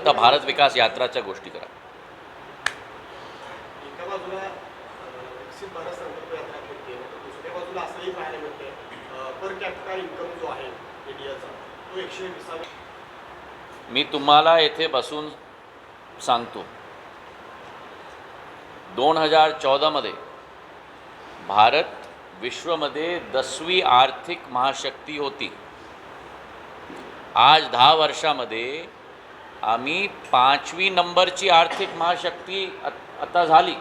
आता भारत विकास यात्राच्या गोष्टी करा. मी तुम्हाला येथे बसून सांगतो. दोन हजार चौदामध्ये भारत विश्वमध्ये दसवी आर्थिक महाशक्ती होती. आज दहा वर्षामध्ये आम्ही पाचवी नंबरची आर्थिक महाशक्ती आत- आता झाली.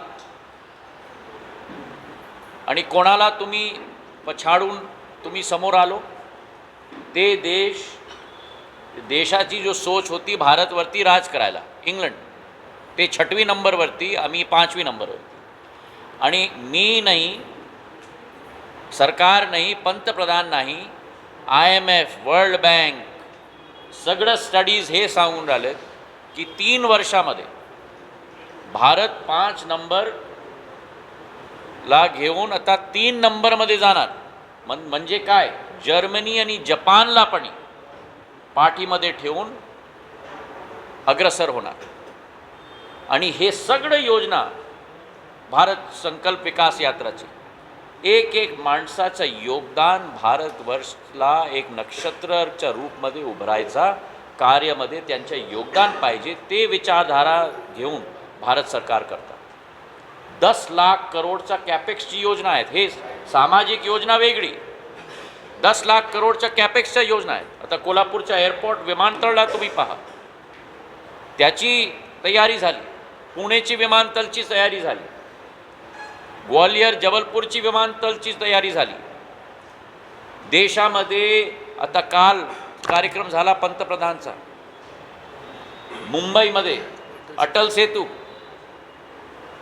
आणि कोणाला तुम्ही पछाडून तुम्ही समोर आलो? ते देश देशाची जो सोच होती भारतवरती राज करायला इंग्लंड ते छठवी नंबरवरती आम्ही पाचवी नंबरवरती. आणि मी नाही सरकार नाही पंतप्रधान नाही I M F world bank सगळं स्टडीज हे सांगून राहिलेत की तीन वर्षामध्ये भारत पाच नंबर ला घेऊन आता तीन नंबरमध्ये जाणार. मन म्हणजे काय? जर्मनी आणि जपानला पण पाठीमध्ये ठेवून अग्रसर होणार. आणि हे सगळं योजना भारत संकल्प विकास यात्राची. एक एक माणसाचं योगदान भारतवर्षला एक नक्षत्राच्या रूपमध्ये उभरायचा कार्यामध्ये त्यांचे योगदान पाहिजे ते विचारधारा घेऊन भारत सरकार करतात. दस लाख करोडचा कॅपेक्सची योजना आहेत. हे सामाजिक योजना वेगळी. दस लाख करोडच्या कॅपेक्सच्या योजना आहेत. आता कोल्हापूरच्या एअरपोर्ट विमानतळला तुम्ही पहा. त्याची तयारी झाली. पुणेची विमानतळची तयारी झाली. ग्वालियर जबलपूरची विमानतळची तयारी झाली. देशामध्ये आता काल कार्यक्रम झाला पंतप्रधानचा. मुंबईमध्ये अटल सेतू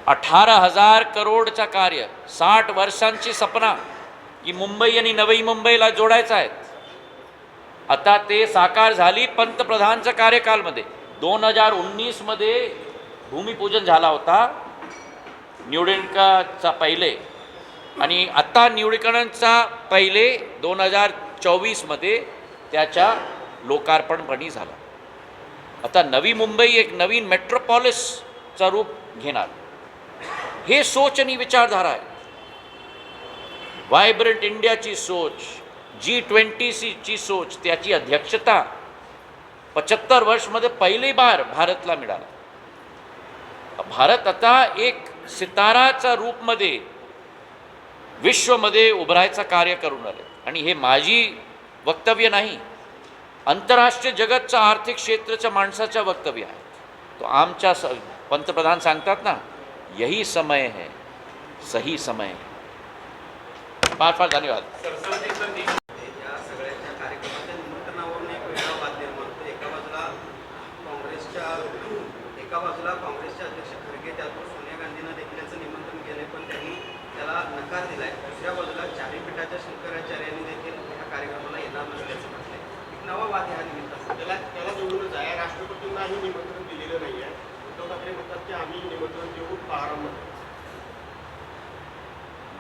अठारा हजार करोडचा कार्य साठ वर्षांची सपना की मुंबई आणि नवी मुंबईला जोडायचं आहेत आता ते साकार झाली पंतप्रधानच्या कार्यकालमध्ये. दोन हजार उन्नीसमध्ये भूमिपूजन झाला होता. निवडणुकाचा पहिले आणि आत्ता निवडणुकांचा पहिले दोन हजार चोवीसमध्ये त्याच्या लोकार्पणपणी झाला. आता नवी मुंबई एक नवीन मेट्रोपॉलिसचा रूप घेणार. हे सोच आणि विचारधारा आहे. व्हायब्रंट इंडियाची सोच जी ट्वेंटी सीची सोच त्याची अध्यक्षता पचहत्तर वर्षमध्ये पहिली बार भारतला मिळाला. भारत आता एक सिताराच्या रूपमध्ये विश्वमध्ये उभरायचं कार्य करून आले. आणि हे माझी वक्तव्य नाही आंतरराष्ट्रीय जगतचं आर्थिक क्षेत्राच्या माणसाचं वक्तव्य आहे. तो आमच्या स पंतप्रधान सांगतात ना यही समय है सही समय है. फार फार धन्यवाद.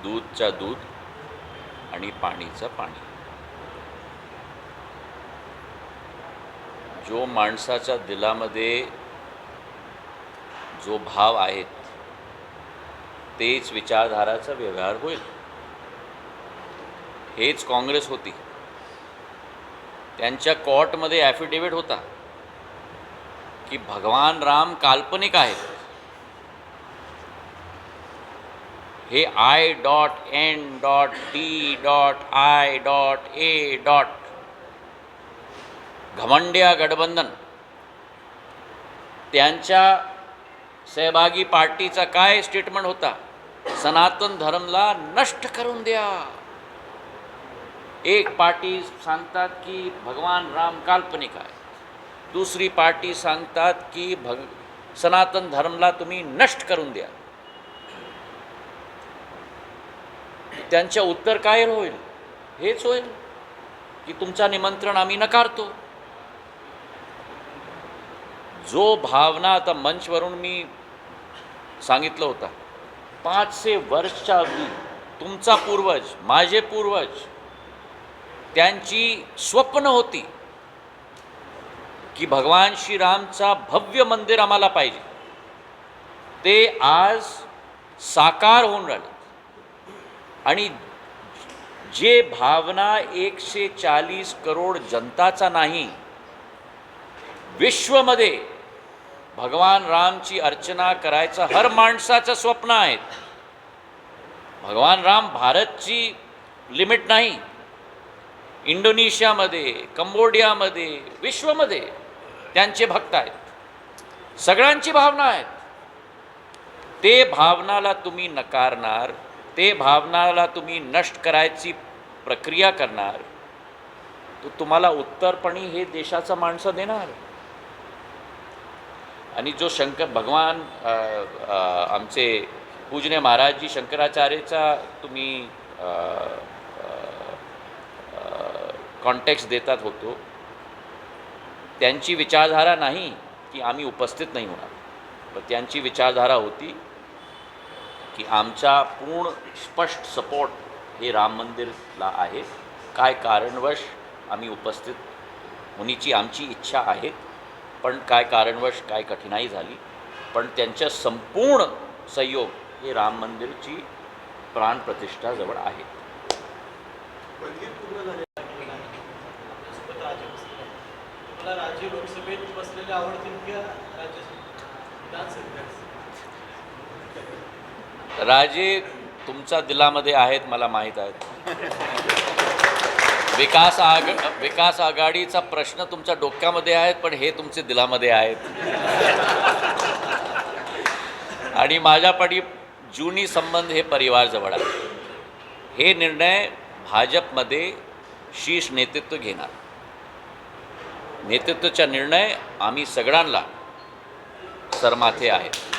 दूधचा दूध आणि पाणीचं पाणी. जो माणसाच्या दिलामध्ये जो भाव आहेत तेच विचारधाराचा व्यवहार होईल. हेच काँग्रेस होती. त्यांच्या कोर्टमध्ये ॲफिडेविट होता की भगवान राम काल्पनिक आहेत. हे I dot N dot D dot I dot A dot घमंड्या गठबंधन. त्यांच्या सहभागी पार्टीचा काय स्टेटमेंट होता? सनातन धर्मला नष्ट करून द्या. एक पार्टी सांगतात की भगवान राम काल्पनिक आहे दुसरी पार्टी सांगतात की भग सनातन धर्मला तुम्ही नष्ट करून द्या. त्यांच्या उत्तर काय होईल? हेच होईल की तुमचा निमंत्रण आम्ही नकारतो. जो भावना आता मंचवरून मी सांगितलं होता पाचशे वर्षच्या अगदी तुमचा पूर्वज माझे पूर्वज त्यांची स्वप्न होती की भगवान श्रीरामचा भव्य मंदिर आम्हाला पाहिजे. ते आज साकार होऊन राहिलं. आणि जे भावना एकशे चाळीस करोड जनताचा नाही विश्वमध्ये भगवान रामची अर्चना करायचं हर माणसाचं स्वप्न आहे. भगवान राम भारतची लिमिट नाही. इंडोनेशियामध्ये कंबोडियामध्ये विश्वमध्ये त्यांचे भक्त आहेत. सगळ्यांची भावना आहेत. ते भावनाला तुम्ही नकारणार ते भावनाला तुम्ही नष्ट करायची प्रक्रिया करणार तर तुम्हाला उत्तरपणी हे देशाचं माणसं देणार. आणि जो शंकर भगवान आमचे पूजने महाराजजी शंकराचार्यचा तुम्ही कॉन्टॅक्ट देतात होतो त्यांची विचारधारा नाही की आम्ही उपस्थित नाही होणार. पण त्यांची विचारधारा होती की आमचा पूर्ण स्पष्ट सपोर्ट हे राम मंदिरला आहे. काय कारणवश आम्ही उपस्थित होण्याची आमची इच्छा आहे पण काय कारणवश काय कठीणाई झाली पण त्यांच्या संपूर्ण सहयोग हे राम मंदिरची प्राणप्रतिष्ठाजवळ आहे. राज्य लोकसभेत बसलेले आवडतील राजे तुमच्या दिलामध्ये आहेत मला माहीत आहेत. विकास आग विकास आघाडीचा प्रश्न तुमच्या डोक्यामध्ये आहेत पण हे तुमचे दिलामध्ये आहेत. आणि माझ्यापडी जुनी संबंध हे परिवारजवळ आहे हे निर्णय भाजपमध्ये शीर्ष नेतृत्व घेणार. नेतृत्वाचा निर्णय आम्ही सगळ्यांना सरमाथे आहेत